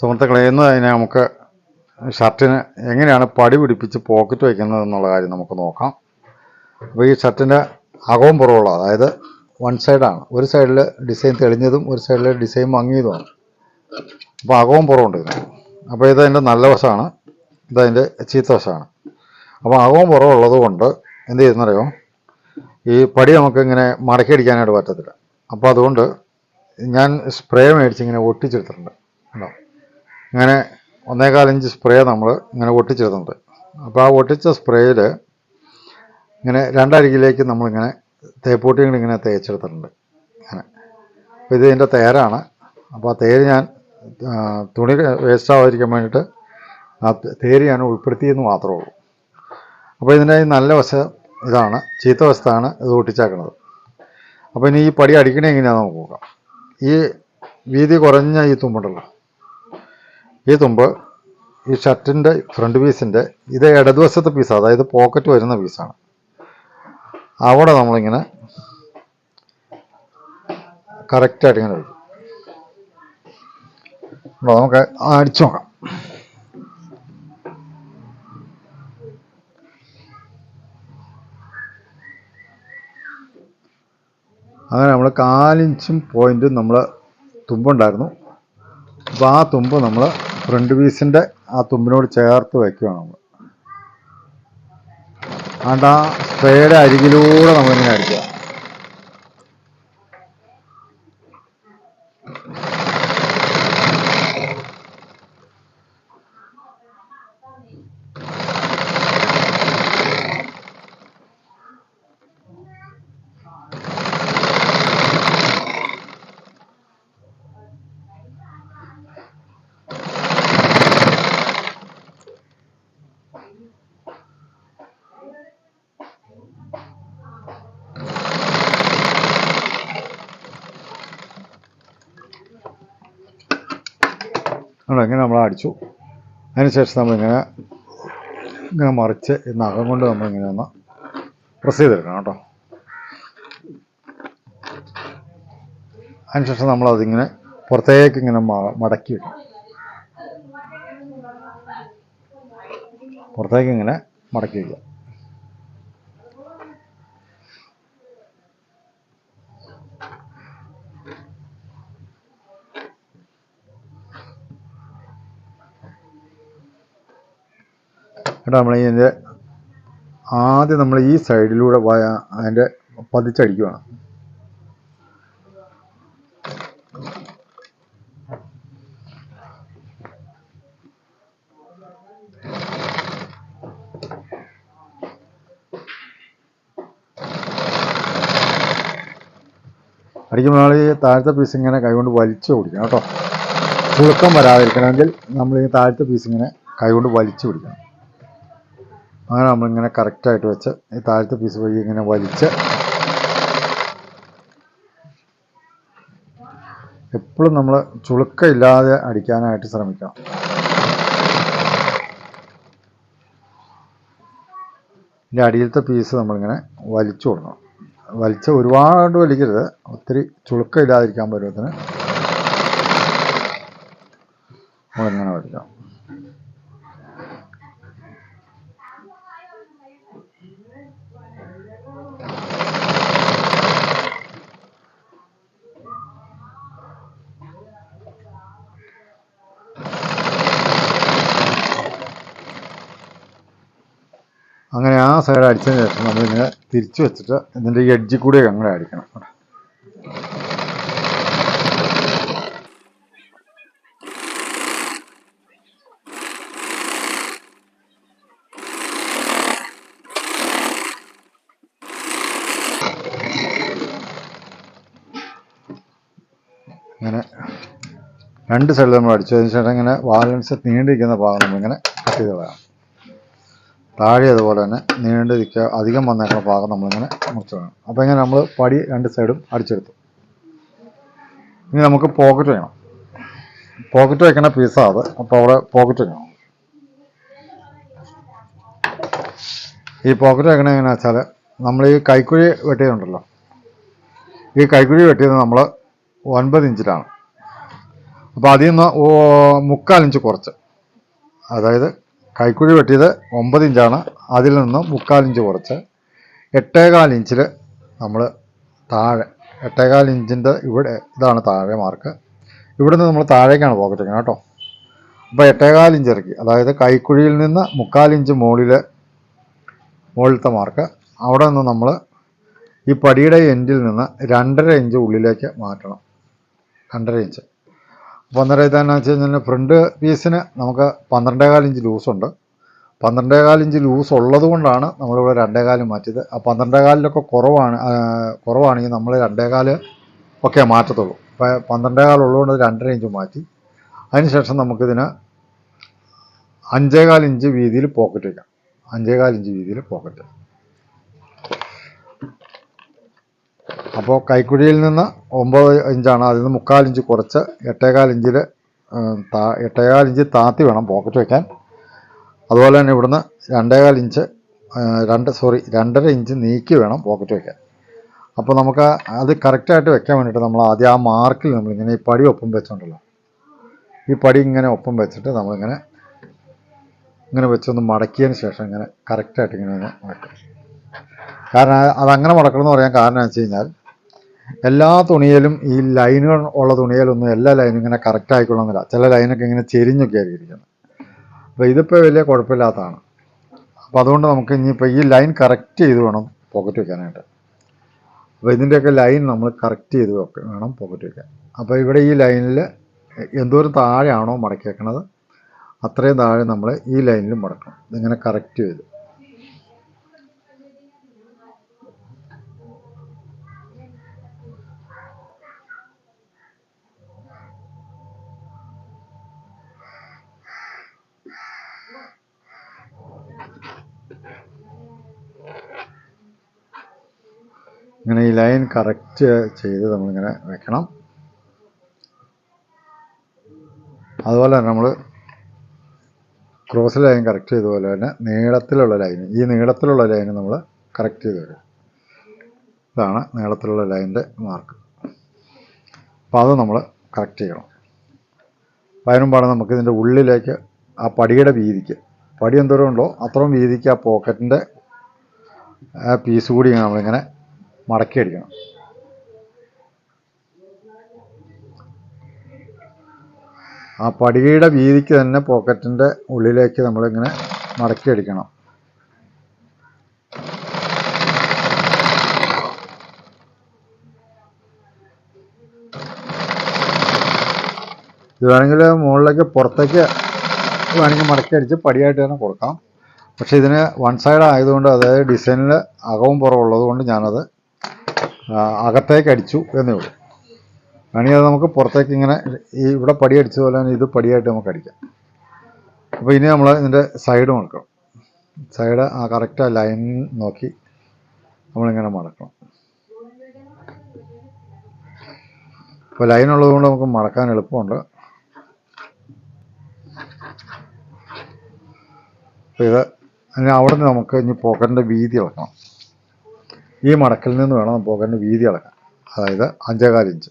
സുഹൃത്തുക്കളെ ഇന്ന് തന്നെ നമുക്ക് ഷർട്ടിന് എങ്ങനെയാണ് പടി പിടിപ്പിച്ച് പോക്കറ്റ് വയ്ക്കുന്നത് എന്നുള്ള കാര്യം നമുക്ക് നോക്കാം. അപ്പോൾ ഈ ഷർട്ടിന്റെ അകവും പുറവുള്ള അതായത് വൺ സൈഡാണ് ഒരു സൈഡിൽ ഡിസൈൻ തെളിഞ്ഞതും ഒരു സൈഡിൽ ഡിസൈൻ മങ്ങിയതുമാണ്. അപ്പോൾ അകവും പുറവുണ്ട് ഇതിന്. അപ്പോൾ ഇതതിന്റെ നല്ല വശമാണ്. ഇതതിന്റെ ചീത്ത വശമാണ്. അപ്പോൾ അകവും പുറവുള്ളത് കൊണ്ട് എന്ത് ചെയ്യുന്നറിയോ? ഈ പടി നമുക്ക് ഇങ്ങനെ മടക്കി അടിക്കാനായിട്ട് പറ്റത്തില്ല. അപ്പോൾ അതുകൊണ്ട് ഞാൻ സ്പ്രേ മേടിച്ച് ഇങ്ങനെ ഒട്ടിച്ചെടുത്തിട്ടുണ്ട്. കേട്ടോ ഇങ്ങനെ ഒന്നേകാലഞ്ച് സ്പ്രേ നമ്മൾ ഇങ്ങനെ ഒട്ടിച്ചിരുന്നുണ്ട് അപ്പോൾ ആ ഒട്ടിച്ച സ്പ്രേയിൽ ഇങ്ങനെ രണ്ടരികിലേക്ക് നമ്മളിങ്ങനെ തേപ്പൂട്ടികൾ ഇങ്ങനെ തേച്ചെടുത്തിട്ടുണ്ട്. ഇങ്ങനെ. അപ്പോൾ ഇത് ഇതിന്റെ തേരാണ്. അപ്പോൾ ആ തേര് ഞാൻ തുണി വേസ്റ്റ് ആവാതിരിക്കാൻ വേണ്ടിയിട്ട് ആ തേര് ഞാൻ ഉൾപ്പെടുത്തിയെന്ന് മാത്രമേ ഉള്ളൂ. അപ്പോൾ ഇതിന്റെ നല്ല വശം ഇതാണ് ചീത്ത വശത്താണ് ഇത് ഒട്ടിച്ചേക്കുന്നത് അപ്പോൾ ഇനി ഈ പടി അടിക്കണേ എങ്ങനെയാണെന്ന് നമുക്ക് നോക്കാം. ഈ വീതി കുറഞ്ഞ ഈ തുമ്പുണ്ടല്ലോ. ഈ തുമ്പ് ഈ ഷർട്ടിന്റെ ഫ്രണ്ട് പീസിന്റെ ഇത് ഇടതുവശത്തെ പീസ് അതായത് പോക്കറ്റ് വരുന്ന പീസാണ് അവിടെ നമ്മളിങ്ങനെ കറക്റ്റായിട്ട് ഇങ്ങനെ അപ്പോൾ നമുക്ക് അടിച്ചു നോക്കാം. അങ്ങനെ നമ്മൾ കാലിഞ്ചും പോയിന്റും നമ്മൾ തുമ്പുണ്ടായിരുന്നു. അപ്പോൾ ആ തുമ്പ് നമ്മൾ ഫ്രണ്ട് പീസിന്റെ ആ തുമ്പിനോട് ചേർത്ത് വയ്ക്കുകയാണ് നമ്മൾ. അതുകൊണ്ട് ആ സ്പ്രേയുടെ അരികിലൂടെ നമ്മളിങ്ങനെ അടിക്കുക. നമ്മൾ ഇങ്ങനെ നമ്മൾ അടിച്ചു? അതിനുശേഷം നമ്മളിങ്ങനെ ഇങ്ങനെ മറിച്ച് ഈ നഖം കൊണ്ട് നമ്മളിങ്ങനെ ഒന്ന് പ്രസ് ചെയ്തെടുക്കണം കേട്ടോ. അതിനുശേഷം നമ്മളതിങ്ങനെ പുറത്തേക്ക് ഇങ്ങനെ മടക്കി വെക്കണം പുറത്തേക്ക് ഇങ്ങനെ മടക്കി വയ്ക്കുക എന്നിട്ട് നമ്മൾ ഇതിന്റെ ആദ്യം നമ്മൾ ഈ സൈഡിലൂടെ അതിന്റെ പതിച്ചടിക്കുകയാണ് അടിക്കുമ്പോൾ നമ്മൾ ഈ താഴത്തെ പീസ് ഇങ്ങനെ കൈകൊണ്ട് വലിച്ചു പിടിക്കണം കേട്ടോ. കുളുക്കം വരാതിരിക്കണമെങ്കിൽ നമ്മൾ ഈ താഴത്തെ പീസ് ഇങ്ങനെ കൈകൊണ്ട് വലിച്ചു പിടിക്കണം. അങ്ങനെ നമ്മളിങ്ങനെ കറക്റ്റായിട്ട് വെച്ച് ഈ താഴത്തെ പീസ് വഴി ഇങ്ങനെ വലിച്ച് എപ്പോഴും നമ്മൾ ചുളുക്കമില്ലാതെ അടിക്കാനായിട്ട് ശ്രമിക്കണം. ഇതിന്റെ അടിയിലത്തെ പീസ് നമ്മളിങ്ങനെ വലിച്ചു കൊടുക്കണം. വലിച്ച് ഒരുപാട് വലിക്കരുത്. ഒത്തിരി ചുളുക്കമില്ലാതിരിക്കാൻ പരുവത്തിന് നമ്മളിങ്ങനെ വലിക്കാം അങ്ങനെ ആ സൈഡ് അടിച്ചതിന് ശേഷം നമ്മളിങ്ങനെ തിരിച്ചു വെച്ചിട്ട് ഇതിന്റെ ഈ എഡ്ജിൽ കൂടി അങ്ങനെ അടിക്കണം ഇങ്ങനെ രണ്ട് സൈഡിൽ നമ്മൾ അടിച്ചതിന് ശേഷം ഇങ്ങനെ വാലൻസ് നീണ്ടിരിക്കുന്ന ഭാഗം നമ്മളിങ്ങനെ കട്ട് ചെയ്ത് കളയാം താഴെ അതുപോലെ തന്നെ നീണ്ടിരിക്കുക അധികം വന്നേക്കുന്ന ഭാഗം നമ്മളിങ്ങനെ മുറിച്ച് വേണം അപ്പോൾ ഇങ്ങനെ നമ്മൾ പടി രണ്ട് സൈഡും അടിച്ചെടുത്തു. ഇനി നമുക്ക് പോക്കറ്റ് വേണം പോക്കറ്റ് വെക്കണ പീസാണ് അത്. അപ്പോൾ അവിടെ പോക്കറ്റ് വേണം ഈ പോക്കറ്റ് വയ്ക്കണത് എങ്ങനെയാണെന്ന് വെച്ചാൽ നമ്മൾ ഈ കൈക്കുഴി വെട്ടിയതുണ്ടല്ലോ. ഈ കൈക്കുഴി വെട്ടിയത് നമ്മൾ ഒൻപത് ഇഞ്ചിലാണ്. അപ്പോൾ അതിൽ നിന്ന് മുക്കാലിഞ്ച് കുറച്ച്. അതായത് കൈക്കുഴി വെട്ടിയത് ഒമ്പത് ഇഞ്ചാണ്. അതിൽ നിന്ന് മുക്കാൽ ഇഞ്ച് കുറച്ച്. എട്ടേകാൽ ഇഞ്ചിൽ നമ്മൾ താഴെ എട്ടേകാൽ ഇഞ്ചിന്റെ ഇവിടെ ഇതാണ് താഴെ മാർക്ക് ഇവിടെ നിന്ന് നമ്മൾ താഴേക്കാണ് പോക്കറ്റ് വെക്കുന്നത് കേട്ടോ. അപ്പോൾ എട്ടേകാൽ ഇഞ്ച് ഇറക്കി. അതായത് കൈക്കുഴിയിൽ നിന്ന് മുക്കാൽ ഇഞ്ച് മുകളിൽ മുകളിലത്തെ മാർക്ക് അവിടെ നിന്ന് നമ്മൾ ഈ പടിയുടെ എൻഡിൽ നിന്ന് രണ്ടര ഇഞ്ച് ഉള്ളിലേക്ക് മാറ്റണം. രണ്ടര ഇഞ്ച്. അപ്പോൾ അന്നേരം ഇതെന്നു വെച്ച് കഴിഞ്ഞാൽ ഫ്രണ്ട് പീസിന് നമുക്ക് പന്ത്രണ്ടേകാൽ ഇഞ്ച് ലൂസുണ്ട് പന്ത്രണ്ടേകാൽ ഇഞ്ച് ലൂസ് ഉള്ളത് കൊണ്ടാണ് നമ്മളിവിടെ രണ്ടേകാൽ മാറ്റിയത്. ആ പന്ത്രണ്ടേകാലിലൊക്കെ കുറവാണ് കുറവാണെങ്കിൽ നമ്മൾ രണ്ടേകാൽ ഒക്കെ മാറ്റത്തുള്ളൂ. അപ്പോൾ പന്ത്രണ്ടേകാൽ ഉള്ളതുകൊണ്ട് രണ്ടര ഇഞ്ച് മാറ്റി. അതിനുശേഷം നമുക്കിതിന് അഞ്ചേകാൽ ഇഞ്ച് വീതിയിൽ പോക്കറ്റ് വയ്ക്കാം അഞ്ചേകാൽ ഇഞ്ച് വീതിയിൽ പോക്കറ്റ് അപ്പോൾ കൈക്കുഴിയിൽ നിന്ന് ഒമ്പത് ഇഞ്ചാണ് അതിൽ നിന്ന് മുക്കാൽ ഇഞ്ച് കുറച്ച് എട്ടേകാൽ ഇഞ്ചിൽ താ എട്ടേകാൽ ഇഞ്ച് താത്തി വേണം പോക്കറ്റ് വയ്ക്കാൻ അതുപോലെ തന്നെ ഇവിടുന്ന് രണ്ടേകാൽ ഇഞ്ച് രണ്ട് സോറി രണ്ടര ഇഞ്ച് നീക്കി വേണം പോക്കറ്റ് വയ്ക്കാൻ അപ്പോൾ നമുക്ക് അത് കറക്റ്റായിട്ട് വെക്കാൻ വേണ്ടിയിട്ട് നമ്മൾ ആദ്യം ആ മാർക്കിൽ നമ്മളിങ്ങനെ ഈ പടി ഒപ്പം വെച്ചോണ്ടല്ലോ. ഈ പടി ഇങ്ങനെ ഒപ്പം വെച്ചിട്ട് നമ്മളിങ്ങനെ ഇങ്ങനെ വെച്ചൊന്ന് മടക്കിയതിന് ശേഷം ഇങ്ങനെ കറക്റ്റായിട്ട് ഇങ്ങനെ ഒന്ന് മടക്കും കാരണം അതങ്ങനെ മുടക്കണമെന്ന് പറയാൻ കാരണം വെച്ച് കഴിഞ്ഞാൽ എല്ലാ തുണിയിലും ഈ ലൈനുകൾ ഉള്ള തുണിയിലൊന്നും എല്ലാ ലൈനും ഇങ്ങനെ കറക്റ്റ് ആയിക്കൊള്ളുന്നില്ല. ചില ലൈനൊക്കെ ഇങ്ങനെ ചെരിഞ്ഞൊക്കെ ആയിരിക്കുന്നത് അപ്പോൾ ഇതിപ്പോൾ വലിയ കുഴപ്പമില്ലാത്തതാണ്. അപ്പോൾ അതുകൊണ്ട് നമുക്ക് ഇനിയിപ്പോൾ ഈ ലൈൻ കറക്റ്റ് ചെയ്ത് വേണം പോക്കറ്റ് വെക്കാനായിട്ട്. അപ്പോൾ ഇതിന്റെയൊക്കെ ലൈൻ നമ്മൾ കറക്റ്റ് ചെയ്ത് വേണം പോക്കറ്റ് വെക്കാൻ. അപ്പോൾ ഇവിടെ ഈ ലൈനിൽ എന്തോരം താഴെയാണോ മടക്കി വെക്കണത് അത്രയും താഴെ നമ്മൾ ഈ ലൈനിൽ മടക്കണം. ഇതിങ്ങനെ കറക്റ്റ് ചെയ്ത്. ഇങ്ങനെ ഈ ലൈൻ കറക്റ്റ് ചെയ്ത് നമ്മളിങ്ങനെ വെക്കണം. അതുപോലെ തന്നെ നമ്മൾ ക്രോസ് ലൈൻ കറക്റ്റ് ചെയ്തതുപോലെ തന്നെ നീളത്തിലുള്ള ലൈൻ ഈ നീളത്തിലുള്ള ലൈൻ നമ്മൾ കറക്റ്റ് ചെയ്ത് വരും ഇതാണ് നീളത്തിലുള്ള ലൈനിന്റെ മാർക്ക്. അപ്പോൾ അത് നമ്മൾ കറക്റ്റ് ചെയ്യണം. അപ്പോൾ അതിനും പാടെ നമുക്ക് ഇതിന്റെ ഉള്ളിലേക്ക് ആ പടിയുടെ വീതിക്ക് പടി എന്തോരം ഉണ്ടോ അത്രയും വീതിക്ക് ആ പോക്കറ്റിന്റെ പീസ് കൂടി നമ്മളിങ്ങനെ മടക്കി അടിക്കണം ആ പടികയുടെ വീതിക്ക് തന്നെ പോക്കറ്റിന്റെ ഉള്ളിലേക്ക് നമ്മളിങ്ങനെ മടക്കി അടിക്കണം ഇത് വേണമെങ്കിൽ മുകളിലേക്ക് പുറത്തേക്ക് വേണമെങ്കിൽ മടക്കി അടിച്ച് പടിയായിട്ട് തന്നെ കൊടുക്കാം. പക്ഷേ ഇതിന് വൺ സൈഡ് ആയതുകൊണ്ട് അതായത് ഡിസൈനിൽ അകവും പുറവുള്ളത് കൊണ്ട് ഞാനത് അകത്തേക്ക് അടിച്ചു എന്നേ ഉള്ളൂ. വേണമെങ്കിൽ അത് നമുക്ക് പുറത്തേക്ക് ഇങ്ങനെ ഈ ഇവിടെ പടി അടിച്ച പോലെ തന്നെ ഇത് പടിയായിട്ട് നമുക്ക് അടിക്കാം. അപ്പോൾ ഇനി നമ്മൾ ഇതിന്റെ സൈഡ് മടക്കണം. സൈഡ് ആ കറക്റ്റ് ലൈൻ നോക്കി നമ്മളിങ്ങനെ മടക്കണം. അപ്പോൾ ലൈൻ ഉള്ളതുകൊണ്ട് നമുക്ക് മടക്കാൻ എളുപ്പമുണ്ട്. അപ്പോൾ ഇത് അതിന് അവിടെ നിന്ന് നമുക്ക് ഇനി പോക്കറ്റിന്റെ വീതി അളക്കണം ഈ മടക്കിൽ നിന്ന് വേണം പോക്കറ്റിന്റെ വീതി അളക്കാൻ അതായത് അഞ്ചേകാൽ ഇഞ്ച്.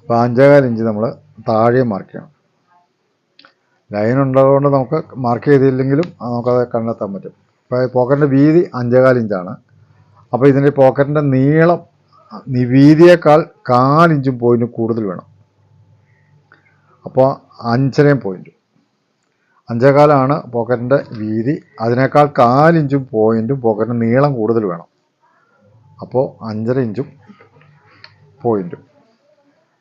അപ്പോൾ അഞ്ചേകാൽ ഇഞ്ച് നമ്മൾ താഴെ മാർക്ക് ചെയ്യണം. ലൈൻ ഉള്ളതുകൊണ്ട് നമുക്ക് മാർക്ക് ചെയ്തില്ലെങ്കിലും നമുക്കത് കണ്ടെത്താൻ പറ്റും. അപ്പോൾ പോക്കറ്റിന്റെ വീതി അഞ്ചേകാൽ ഇഞ്ചാണ്. അപ്പോൾ ഇതിന്റെ പോക്കറ്റിന്റെ നീളം വീതിയേക്കാൾ കാലിഞ്ചും പോയിന്റും കൂടുതൽ വേണം. അപ്പോൾ അഞ്ചരയും പോയിന്റ് അഞ്ചേകാലാണ് പോക്കറ്റിന്റെ വീതി. അതിനേക്കാൾ കാലിഞ്ചും പോയിന്റും പോക്കറ്റിന്റെ നീളം കൂടുതൽ വേണം. അപ്പോൾ അഞ്ചര ഇഞ്ചും പോയിന്റും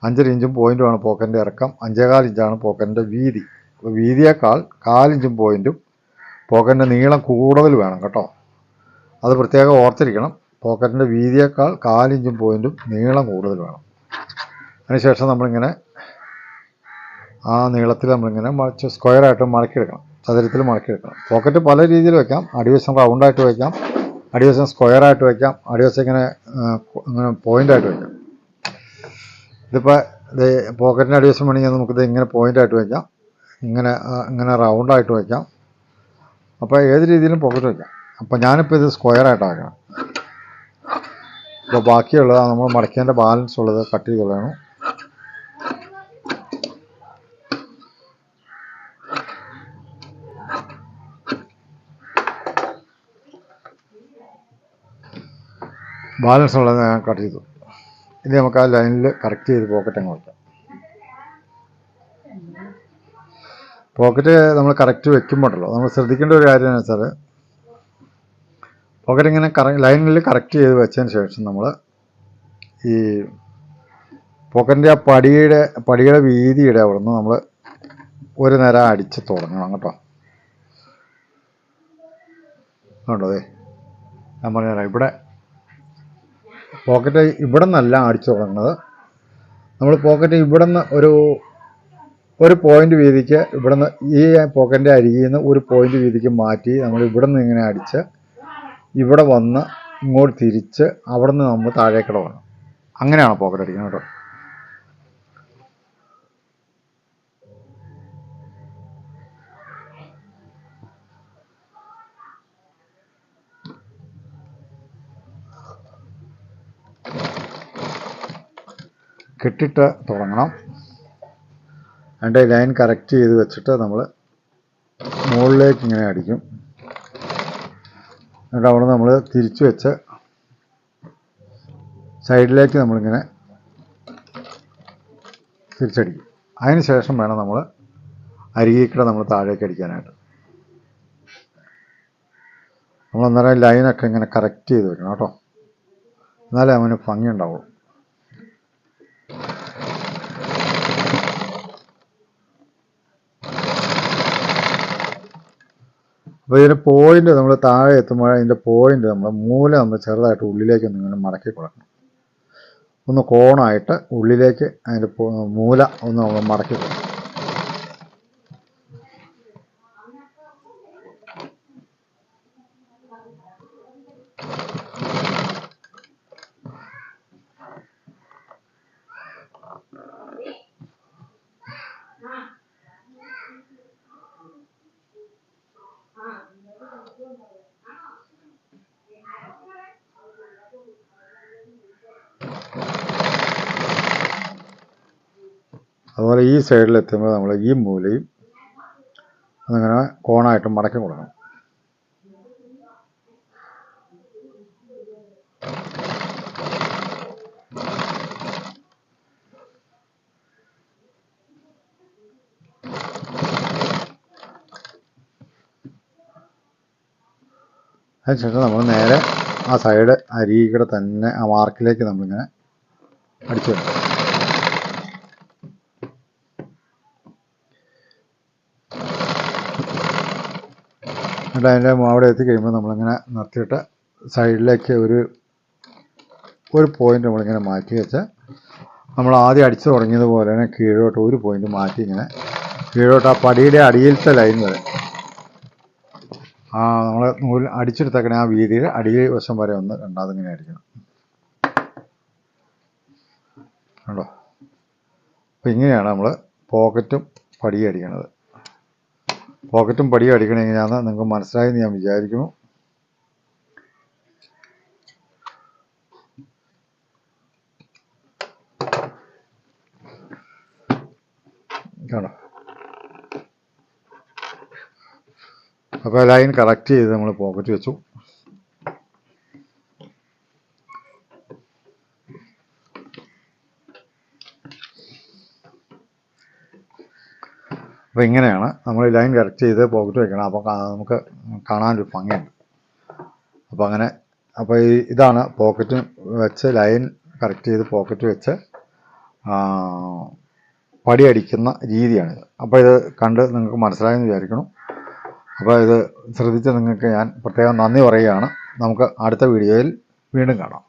അഞ്ചര ഇഞ്ചും പോയിന്റുമാണ് പോക്കറ്റിന്റെ ഇറക്കം. അഞ്ചേകാൽ ഇഞ്ചാണ് പോക്കറ്റിന്റെ വീതി. അപ്പോൾ വീതിയേക്കാൾ കാലിഞ്ചും പോയിന്റും പോക്കറ്റിന്റെ നീളം കൂടുതൽ വേണം കേട്ടോ. അത് പ്രത്യേകം ഓർത്തിരിക്കണം. പോക്കറ്റിന്റെ വീതിയേക്കാൾ കാലിഞ്ചും പോയിന്റും നീളം കൂടുതൽ വേണം. അതിനുശേഷം നമ്മളിങ്ങനെ ആ നീളത്തിൽ നമ്മളിങ്ങനെ സ്ക്വയറായിട്ട് മടക്കിയെടുക്കണം. ചതുരത്തിൽ മടക്കിയെടുക്കണം. പോക്കറ്റ് പല രീതിയിൽ വയ്ക്കാം അടിവശം റൗണ്ടായിട്ട് വയ്ക്കാം അടിവശം സ്ക്വയറായിട്ട് വയ്ക്കാം അടിവശം ഇങ്ങനെ ആ, ഇങ്ങനെ പോയിന്റായിട്ട് വയ്ക്കാം ഇതിപ്പോൾ ഇത് പോക്കറ്റിന്റെ അടിവശം വേണമെങ്കിൽ നമുക്കിത് ഇങ്ങനെ പോയിന്റായിട്ട് വയ്ക്കാം ഇങ്ങനെ ഇങ്ങനെ റൗണ്ടായിട്ട് വയ്ക്കാം അപ്പോൾ ഏത് രീതിയിലും പോക്കറ്റ് വയ്ക്കാം അപ്പോൾ ഞാനിപ്പോൾ ഇത് സ്ക്വയർ ആയിട്ട് ആക്കണം. അപ്പോൾ ബാക്കിയുള്ളതാണ് നമ്മൾ മടക്കേണ്ട ബാലൻസ് ഉള്ളത് കട്ട് ചെയ്ത് കളയണം ബാലൻസ് ഉള്ളത് ഞാൻ കട്ട് ചെയ്തു. ഇനി നമുക്ക് ആ ലൈനിൽ കറക്റ്റ് ചെയ്ത് പോക്കറ്റ് അങ്ങ് പോക്കറ്റ് നമ്മൾ കറക്റ്റ് വെക്കുമ്പോഴല്ലോ നമ്മൾ ശ്രദ്ധിക്കേണ്ട ഒരു കാര്യം വെച്ചാൽ പോക്കറ്റ് ഇങ്ങനെ കറ ലൈനിൽ കറക്റ്റ് ചെയ്ത് വെച്ചതിന് ശേഷം നമ്മൾ ഈ പോക്കറ്റിന്റെ ആ പടിയുടെ പടിയുടെ വീതിയുടെ അവിടെ നിന്ന് നമ്മൾ ഒരു നേരം അടിച്ച് തുടങ്ങണം കേട്ടോ. കണ്ടോ ഞാൻ പറഞ്ഞുതരാം. ഇവിടെ പോക്കറ്റ് ഇവിടെ നിന്നല്ല അടിച്ചു തുടങ്ങുന്നത്. നമ്മൾ പോക്കറ്റ് ഇവിടെ നിന്ന് ഒരു ഒരു പോയിന്റ് വീതിക്ക് ഇവിടെ നിന്ന് ഈ പോക്കറ്റിന്റെ അരികിൽ നിന്ന് ഒരു പോയിന്റ് വീതിക്ക് മാറ്റി നമ്മൾ ഇവിടെ നിന്ന് ഇങ്ങനെ അടിച്ച് ഇവിടെ വന്ന് ഇങ്ങോട്ട് തിരിച്ച് അവിടെ നിന്ന് നമ്മൾ താഴേക്കട വേണം അങ്ങനെയാണ് പോക്കറ്റ് അടിക്കുന്നത് കേട്ടോ. കെട്ടിട്ട് തുടങ്ങണം. അതിന്റെ ലൈൻ കറക്റ്റ് ചെയ്ത് വെച്ചിട്ട് നമ്മൾ മുകളിലേക്ക് ഇങ്ങനെ അടിക്കും. എന്നിട്ട് അവിടെ നമ്മൾ തിരിച്ചു വെച്ച് സൈഡിലേക്ക് നമ്മളിങ്ങനെ തിരിച്ചടിക്കും. അതിന് ശേഷം വേണം നമ്മൾ അരികിക്കൂടെ നമ്മൾ താഴേക്ക് അടിക്കാനായിട്ട്. നമ്മൾ അന്നേരം ലൈനൊക്കെ ഇങ്ങനെ കറക്റ്റ് ചെയ്ത് വെക്കണം കേട്ടോ. എന്നാലേ അവന് ഭംഗി ഉണ്ടാവുള്ളൂ. അപ്പോൾ ഇതിന്റെ പോയിന്റ് നമ്മൾ താഴെ എത്തുമ്പോൾ ഇതിന്റെ പോയിന്റ് നമ്മൾ മൂല നമ്മൾ ചെറുതായിട്ട് ഉള്ളിലേക്ക് ഒന്ന് ഇങ്ങനെ മടക്കി കൊടുക്കണം. ഒന്ന് കോണായിട്ട് ഉള്ളിലേക്ക് അതിന്റെ മൂല ഒന്ന് നമ്മൾ മടക്കി കൊടുക്കണം. അതുപോലെ ഈ സൈഡിൽ എത്തുമ്പോൾ നമ്മൾ ഈ മൂലയും അതിങ്ങനെ കോണായിട്ട് മടക്കി കൊടുക്കണം. അതിനുശേഷം നമ്മൾ നേരെ ആ സൈഡ് അരികൂടെ തന്നെ ആ മാർക്കിലേക്ക് നമ്മളിങ്ങനെ അടിച്ചു വെക്കണം. എന്നിട്ട് അതിന്റെ അവിടെ എത്തിക്കഴിയുമ്പോൾ നമ്മളിങ്ങനെ നിർത്തിയിട്ട് സൈഡിലേക്ക് ഒരു ഒരു പോയിന്റ് നമ്മളിങ്ങനെ മാറ്റി വെച്ച് നമ്മൾ ആദ്യം അടിച്ചു തുടങ്ങിയതുപോലെ തന്നെ കീഴോട്ട് ഒരു പോയിന്റ് മാറ്റി ഇങ്ങനെ കീഴോട്ട് ആ പടിയുടെ അടിയിലത്തെ ലൈൻ വരെ. ആ നമ്മൾ നൂൽ അടിച്ചെടുത്തേക്കണ ആ വീതിയിൽ അടിയിൽ വശം വരെ ഒന്ന് രണ്ടാമത് ഇങ്ങനെ അടിക്കണം കണ്ടോ? അപ്പം ഇങ്ങനെയാണ് നമ്മൾ പോക്കറ്റും പടിയും അടിക്കണത്. പോക്കറ്റും പടിയും അടിക്കണമെങ്കിലാണ് നിങ്ങൾക്ക് മനസ്സിലായെന്ന് ഞാൻ വിചാരിക്കുന്നു. അപ്പോൾ ലൈൻ കറക്റ്റ് ചെയ്ത് നമ്മൾ പോക്കറ്റ് വെച്ചു. അപ്പോൾ ഇങ്ങനെയാണ് നമ്മൾ ലൈൻ കറക്റ്റ് ചെയ്ത് പോക്കറ്റ് വെക്കണം അപ്പോൾ നമുക്ക് കാണാനൊരു ഭംഗിയുണ്ട്. അപ്പോൾ അങ്ങനെ അപ്പോൾ ഈ ഇതാണ് പോക്കറ്റ് വെച്ച് ലൈൻ കറക്റ്റ് ചെയ്ത് പോക്കറ്റ് വെച്ച് പടി അടിക്കുന്ന രീതിയാണിത്. അപ്പോൾ ഇത് കണ്ട് നിങ്ങൾക്ക് മനസ്സിലായെന്ന് വിചാരിക്കണം അപ്പോൾ ഇത് ശ്രദ്ധിച്ച് നിങ്ങൾക്ക് ഞാൻ പ്രത്യേകം നന്ദി പറയുകയാണ്. നമുക്ക് അടുത്ത വീഡിയോയിൽ വീണ്ടും കാണാം.